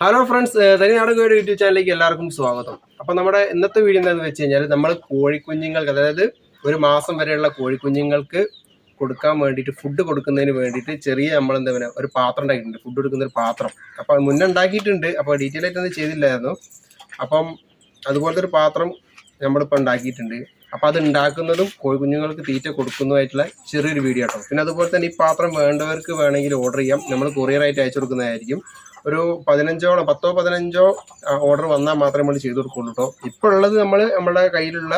Hello friends തനി നാടക YouTube ചാനലിലേക്ക് എല്ലാവർക്കും സ്വാഗതം. അപ്പം നമ്മുടെ ഇന്നത്തെ വീഡിയോ എന്താണെന്ന് വെച്ച് കഴിഞ്ഞാൽ നമ്മൾ കോഴിക്കുഞ്ഞുങ്ങൾക്ക് അതായത് ഒരു മാസം വരെയുള്ള കോഴിക്കുഞ്ഞുങ്ങൾക്ക് കൊടുക്കാൻ വേണ്ടിയിട്ട് ഫുഡ് കൊടുക്കുന്നതിന് വേണ്ടിയിട്ട് ചെറിയ നമ്മൾ എന്താ പറയുക ഒരു പാത്രം ഉണ്ടാക്കിയിട്ടുണ്ട്. ഫുഡ് കൊടുക്കുന്ന ഒരു പാത്രം അപ്പോൾ മുന്നേ ഉണ്ടാക്കിയിട്ടുണ്ട്. അപ്പോൾ ഡീറ്റെയിൽ ആയിട്ട് ഒന്നും ചെയ്തില്ലായിരുന്നു. അപ്പം അതുപോലത്തെ ഒരു പാത്രം നമ്മളിപ്പോൾ ഉണ്ടാക്കിയിട്ടുണ്ട്. അപ്പോൾ അത് ഉണ്ടാക്കുന്നതും കോഴിക്കുഞ്ഞുങ്ങൾക്ക് തീറ്റ കൊടുക്കുന്നതുമായിട്ടുള്ള ചെറിയൊരു വീഡിയോ ആട്ടോ. പിന്നെ അതുപോലെ തന്നെ ഈ പാത്രം വേണ്ടവർക്ക് വേണമെങ്കിൽ ഓർഡർ ചെയ്യാം. നമ്മൾ കൊറിയറായിട്ട് അയച്ചു കൊടുക്കുന്നതായിരിക്കും. ഒരു പതിനഞ്ചോളം പത്തോ പതിനഞ്ചോ ഓർഡർ വന്നാൽ മാത്രമേ നമ്മൾ ചെയ്തു കൊടുക്കുള്ളൂ കേട്ടോ ഇപ്പോൾ ഉള്ളത് നമ്മൾ നമ്മുടെ കയ്യിലുള്ള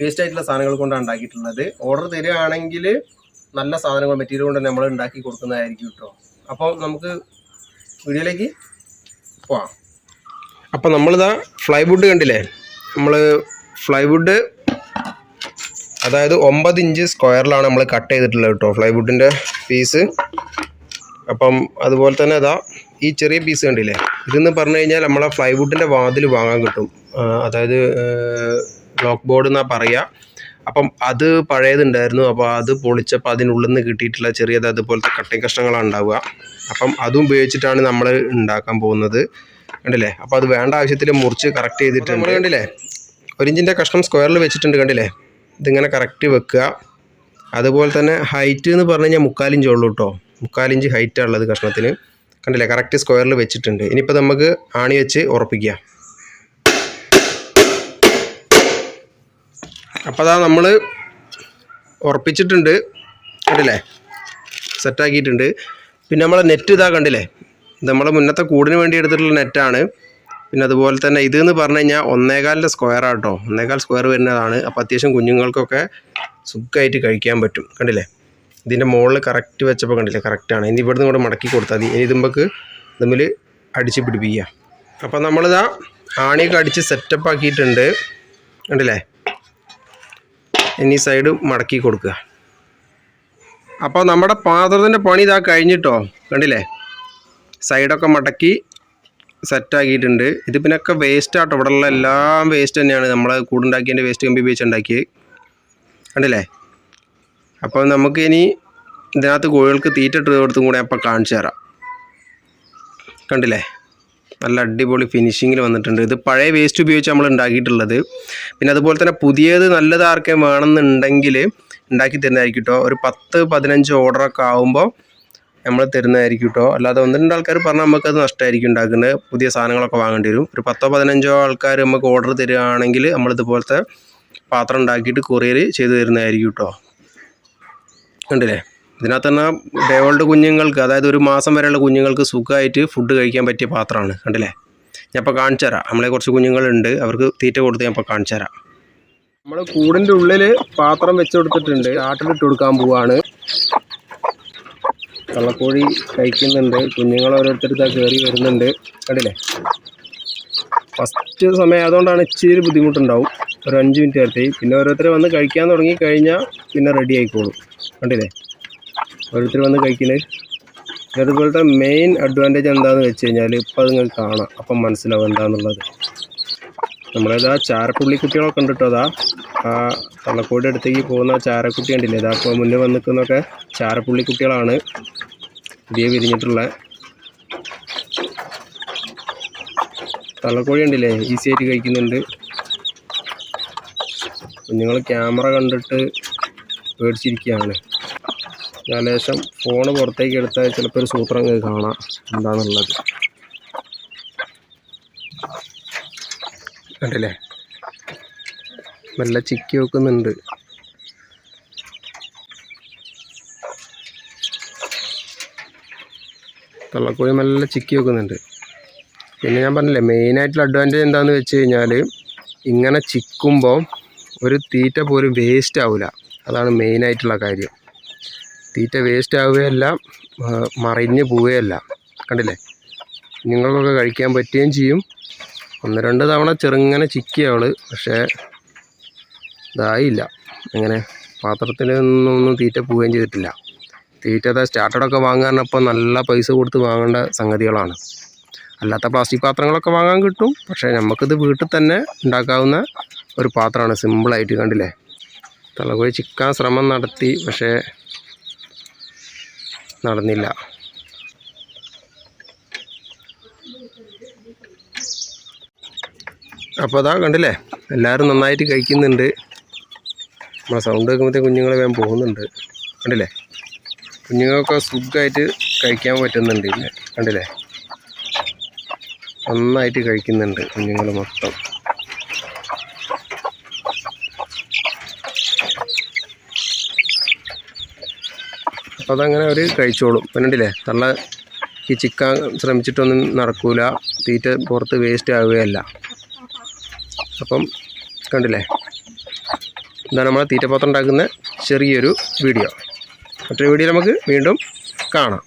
വേസ്റ്റ് ആയിട്ടുള്ള സാധനങ്ങൾ കൊണ്ടാണ് ഉണ്ടാക്കിയിട്ടുള്ളത്. ഓർഡർ തരികയാണെങ്കിൽ നല്ല സാധനങ്ങൾ മെറ്റീരിയൽ കൊണ്ട് നമ്മൾ ഉണ്ടാക്കി കൊടുക്കുന്നതായിരിക്കും കേട്ടോ അപ്പോൾ നമുക്ക് വീഡിയോയിലേക്ക് പോവാം. അപ്പോൾ നമ്മളിതാ ഫ്ലൈവുഡ് കണ്ടില്ലേ? നമ്മൾ ഫ്ലൈവുഡ് അതായത് ഒമ്പത് ഇഞ്ച് സ്ക്വയറിലാണ് നമ്മൾ കട്ട് ചെയ്തിട്ടുള്ളത് കേട്ടോ ഫ്ലൈവുഡിന്റെ പീസ് അപ്പം അതുപോലെ തന്നെ അതാ ഈ ചെറിയ പീസ് കണ്ടില്ലേ? ഇതെന്ന് പറഞ്ഞു കഴിഞ്ഞാൽ നമ്മളെ ഫ്ലൈവുഡിന്റെ വാതിൽ വാങ്ങാൻ കിട്ടും. അതായത് ബ്ലോക്ക് ബോർഡ് എന്നാണ് പറയുക അപ്പം അത് പഴയതുണ്ടായിരുന്നു. അപ്പോൾ അത് പൊളിച്ചപ്പോൾ അതിനുള്ളിൽ നിന്ന് കിട്ടിയിട്ടുള്ള ചെറിയത് അതുപോലത്തെ കട്ടിങ് കഷ്ണങ്ങളാണ് ഉണ്ടാവുക. അപ്പം അതും ഉപയോഗിച്ചിട്ടാണ് നമ്മൾ ഉണ്ടാക്കാൻ പോകുന്നത്. കണ്ടില്ലേ? അപ്പോൾ അത് വേണ്ട ആവശ്യത്തിൽ മുറിച്ച് കറക്റ്റ് ചെയ്തിട്ടുണ്ട്. നമ്മൾ കണ്ടില്ലേ? ഒരു ഇഞ്ചിന്റെ കഷ്ണം സ്ക്വയറിൽ വെച്ചിട്ടുണ്ട് കണ്ടില്ലേ? ഇതിങ്ങനെ കറക്റ്റ് വെക്കുക. അതുപോലെ തന്നെ ഹൈറ്റ് എന്ന് പറഞ്ഞു കഴിഞ്ഞാൽ മുക്കാലിഞ്ചേ ഉള്ളൂ കേട്ടോ മുക്കാലിഞ്ച് ഹൈറ്റാണ് ഉള്ളത് കഷ്ണത്തിന് കണ്ടില്ലേ? കറക്റ്റ് സ്ക്വയറിൽ വെച്ചിട്ടുണ്ട്. ഇനിയിപ്പോൾ നമുക്ക് ആണി വെച്ച് ഉറപ്പിക്കുക. അപ്പോൾ അതാ നമ്മൾ ഉറപ്പിച്ചിട്ടുണ്ട്. കണ്ടില്ലേ? സെറ്റാക്കിയിട്ടുണ്ട് പിന്നെ നമ്മളെ നെറ്റ് ഇതാ കണ്ടില്ലേ? നമ്മളെ മുന്നത്തെ കൂടിന് വേണ്ടി എടുത്തിട്ടുള്ള നെറ്റാണ് പിന്നെ അതുപോലെ തന്നെ ഇത് എന്ന് പറഞ്ഞു കഴിഞ്ഞാൽ ഒന്നേകാലിന്റെ സ്ക്വയർ ആട്ടോ. ഒന്നേകാൽ സ്ക്വയർ വരുന്നതാണ്. അപ്പോൾ അത്യാവശ്യം കുഞ്ഞുങ്ങൾക്കൊക്കെ സുഖമായിട്ട് കഴിക്കാൻ പറ്റും. കണ്ടില്ലേ? ഇതിന്റെ മുകളിൽ കറക്റ്റ് വെച്ചപ്പോൾ കണ്ടില്ല? കറക്റ്റാണ് ഇനി ഇവിടുന്ന് കൂടെ മടക്കി കൊടുത്താൽ മതി. ഇനി ഇതുമ്പക്ക് തമ്മിൽ അടിച്ച് പിടിപ്പിക്കുക. അപ്പോൾ നമ്മളിതാ ആണിയൊക്കെ അടിച്ച് സെറ്റപ്പ് ആക്കിയിട്ടുണ്ട്. കണ്ടില്ലേ? ഇനി സൈഡ് മടക്കി കൊടുക്കുക. അപ്പോൾ നമ്മുടെ പാത്രത്തിന്റെ പണി ഇതാ കഴിഞ്ഞിട്ടോ? കണ്ടില്ലേ? സൈഡൊക്കെ മടക്കി സെറ്റാക്കിയിട്ടുണ്ട് ഇത് പിന്നൊക്കെ വേസ്റ്റ് ആട്ടോ. ഇവിടെ ഉള്ള എല്ലാം വേസ്റ്റ് തന്നെയാണ്. നമ്മൾ കൂടുണ്ടാക്കിയതിന്റെ വേസ്റ്റ് കമ്പി ഉപയോഗിച്ച് ഉണ്ടാക്കിയത്. കണ്ടില്ലേ? അപ്പോൾ നമുക്ക് ഇനി ഇതിനകത്ത് കോഴികൾക്ക് തീറ്റ ഇട്ട് കൊടുത്തും കൂടെ അപ്പോൾ കാണിച്ചു തരാം. കണ്ടില്ലേ? നല്ല അടിപൊളി ഫിനിഷിങ്ങിൽ വന്നിട്ടുണ്ട്. ഇത് പഴയ വേസ്റ്റ് ഉപയോഗിച്ച് നമ്മൾ ഉണ്ടാക്കിയിട്ടുള്ളത്. പിന്നെ അതുപോലെ തന്നെ പുതിയത് നല്ലത് ആർക്കും വേണമെന്നുണ്ടെങ്കിൽ ഉണ്ടാക്കി തരുന്നതായിരിക്കും കേട്ടോ ഒരു പത്ത് പതിനഞ്ച് ഓർഡറൊക്കെ ആകുമ്പോൾ നമ്മൾ തരുന്നതായിരിക്കും കേട്ടോ അല്ലാതെ ഒന്ന് രണ്ട് ആൾക്കാർ പറഞ്ഞാൽ നമുക്കത് നഷ്ടമായിരിക്കും ഉണ്ടാക്കുന്നത്. പുതിയ സാധനങ്ങളൊക്കെ വാങ്ങേണ്ടി വരും. ഒരു പത്തോ പതിനഞ്ചോ ആൾക്കാർ നമുക്ക് ഓർഡർ തരികയാണെങ്കിൽ നമ്മളിതുപോലത്തെ പാത്രം ഉണ്ടാക്കിയിട്ട് കൊറിയർ ചെയ്തു തരുന്നതായിരിക്കും കേട്ടോ കണ്ടില്ലേ ഇതിനകത്ത് തന്നെ ഡേവോൾഡ് കുഞ്ഞുങ്ങൾക്ക് അതായത് ഒരു മാസം വരെയുള്ള കുഞ്ഞുങ്ങൾക്ക് സുഖമായിട്ട് ഫുഡ് കഴിക്കാൻ പറ്റിയ പാത്രമാണ് കണ്ടില്ലേ? ഞാൻ ഇപ്പോൾ കാണിച്ചു തരാം. നമ്മളെ കുറച്ച് കുഞ്ഞുങ്ങളുണ്ട് അവർക്ക് തീറ്റ കൊടുത്ത് ഞാൻ ഇപ്പോൾ കാണിച്ചു തരാം. നമ്മൾ കൂടിന്റെ ഉള്ളിൽ പാത്രം വെച്ച് കൊടുത്തിട്ടുണ്ട് ആട്ടിലിട്ട് കൊടുക്കാൻ പോവാണ്. കള്ളക്കോഴി കഴിക്കുന്നുണ്ട് കുഞ്ഞുങ്ങൾ ഓരോരുത്തർക്ക് കയറി വരുന്നുണ്ട് കണ്ടില്ലേ? ഫസ്റ്റ് സമയം അതുകൊണ്ടാണ് ഇച്ചിരി ബുദ്ധിമുട്ടുണ്ടാവും. ഒരു അഞ്ച് മിനിറ്റ് നേരത്തെ പിന്നെ ഓരോരുത്തർ വന്ന് കഴിക്കാൻ തുടങ്ങി കഴിഞ്ഞാൽ പിന്നെ റെഡി ആയിക്കോളും. കണ്ടില്ലേ? ഓരോരുത്തർ വന്ന് കഴിക്കുന്നത് അതുപോലത്തെ മെയിൻ അഡ്വാന്റേജ് എന്താണെന്ന് വെച്ച് കഴിഞ്ഞാൽ ഇപ്പം അത് നിങ്ങൾക്ക് കാണാം. അപ്പം മനസ്സിലാവും എന്താണെന്നുള്ളത് നമ്മളേതാ ചാരപ്പുള്ളി കുട്ടികളൊക്കെ ഉണ്ട് കേട്ടോ അതാ ആ തള്ളക്കോട് അടുത്തേക്ക് പോകുന്ന ചാരക്കുട്ടി കണ്ടില്ലേ? ഇതാ ഇപ്പോൾ മുന്നേ വന്ന് നിൽക്കുന്നൊക്കെ ചാരപ്പുള്ളി കുട്ടികളാണ് പുതിയ വിരിഞ്ഞിട്ടുള്ള. തള്ളക്കോഴി ഉണ്ടല്ലേ ഈസി ആയിട്ട് കഴിക്കുന്നുണ്ട്. കുഞ്ഞുങ്ങൾ ക്യാമറ കണ്ടിട്ട് പേടിച്ചിരിക്കുകയാണ്. ഞാൻ ലേശം ഫോണ് പുറത്തേക്ക് എടുത്താൽ ചിലപ്പോൾ ഒരു സൂത്രം കാണാം എന്താണെന്നുള്ളത് കണ്ടില്ലേ? നല്ല ചിക്കി വെക്കുന്നുണ്ട്. തള്ളക്കോഴി നല്ല ചിക്കി വെക്കുന്നുണ്ട്. പിന്നെ ഞാൻ പറഞ്ഞില്ലേ മെയിനായിട്ടുള്ള അഡ്വാന്റേജ് എന്താണെന്ന് വെച്ച് കഴിഞ്ഞാൽ ഇങ്ങനെ ചിക്കുമ്പോൾ ഒരു തീറ്റ പോലും വേസ്റ്റ് ആവില്ല അതാണ് മെയിനായിട്ടുള്ള കാര്യം. തീറ്റ വേസ്റ്റ് ആവുകയല്ല മറിഞ്ഞ് പോവുകയല്ല. കണ്ടില്ലേ? നിങ്ങൾക്കൊക്കെ കഴിക്കാൻ പറ്റുകയും ചെയ്യും. ഒന്ന് രണ്ട് തവണ ചെറുങ്ങനെ ചിക്കി പക്ഷേ ഇതായില്ല. അങ്ങനെ പാത്രത്തിൽ നിന്നൊന്നും തീറ്റ പോവുകയും ചെയ്തിട്ടില്ല. തീറ്റ സ്റ്റാർട്ടറൊക്കെ വാങ്ങാനപ്പോൾ നല്ല പൈസ കൊടുത്ത് വാങ്ങേണ്ട സംഗതികളാണ്. അല്ലാത്ത പ്ലാസ്റ്റിക് പാത്രങ്ങളൊക്കെ വാങ്ങാൻ കിട്ടും പക്ഷേ നമുക്കിത് വീട്ടിൽ തന്നെ ഉണ്ടാക്കാവുന്ന ഒരു പാത്രമാണ് സിമ്പിളായിട്ട് കണ്ടില്ലേ? തലകോഴി ചിക്കാൻ ശ്രമം നടത്തി പക്ഷേ നടന്നില്ല. അപ്പോൾ അതാ കണ്ടില്ലേ? എല്ലാവരും നന്നായിട്ട് കഴിക്കുന്നുണ്ട്. നമ്മളെ സൗണ്ട് കേൾക്കുമ്പോഴത്തേ കുഞ്ഞുങ്ങൾ വേഗം പോകുന്നുണ്ട്. കണ്ടില്ലേ? കുഞ്ഞുങ്ങൾക്ക് സുഖമായിട്ട് കഴിക്കാൻ പറ്റുന്നുണ്ട് ഇല്ലേ? കണ്ടില്ലേ? നന്നായിട്ട് കഴിക്കുന്നുണ്ട് കുഞ്ഞുങ്ങൾ മൊത്തം. അപ്പോൾ അതങ്ങനെ അവർ കഴിച്ചോളും. കണ്ടില്ലേ തള്ള ഈ ചിക്കാൻ ശ്രമിച്ചിട്ടൊന്നും നടക്കൂല. തീറ്റ പുറത്ത് വേസ്റ്റ് ആവുകയല്ല. അപ്പം കണ്ടില്ലേ? ഇതാണ് നമ്മൾ തീറ്റപാത്രം ഉണ്ടാക്കുന്ന ചെറിയൊരു വീഡിയോ മറ്റൊരു വീഡിയോ നമുക്ക് വീണ്ടും കാണാം.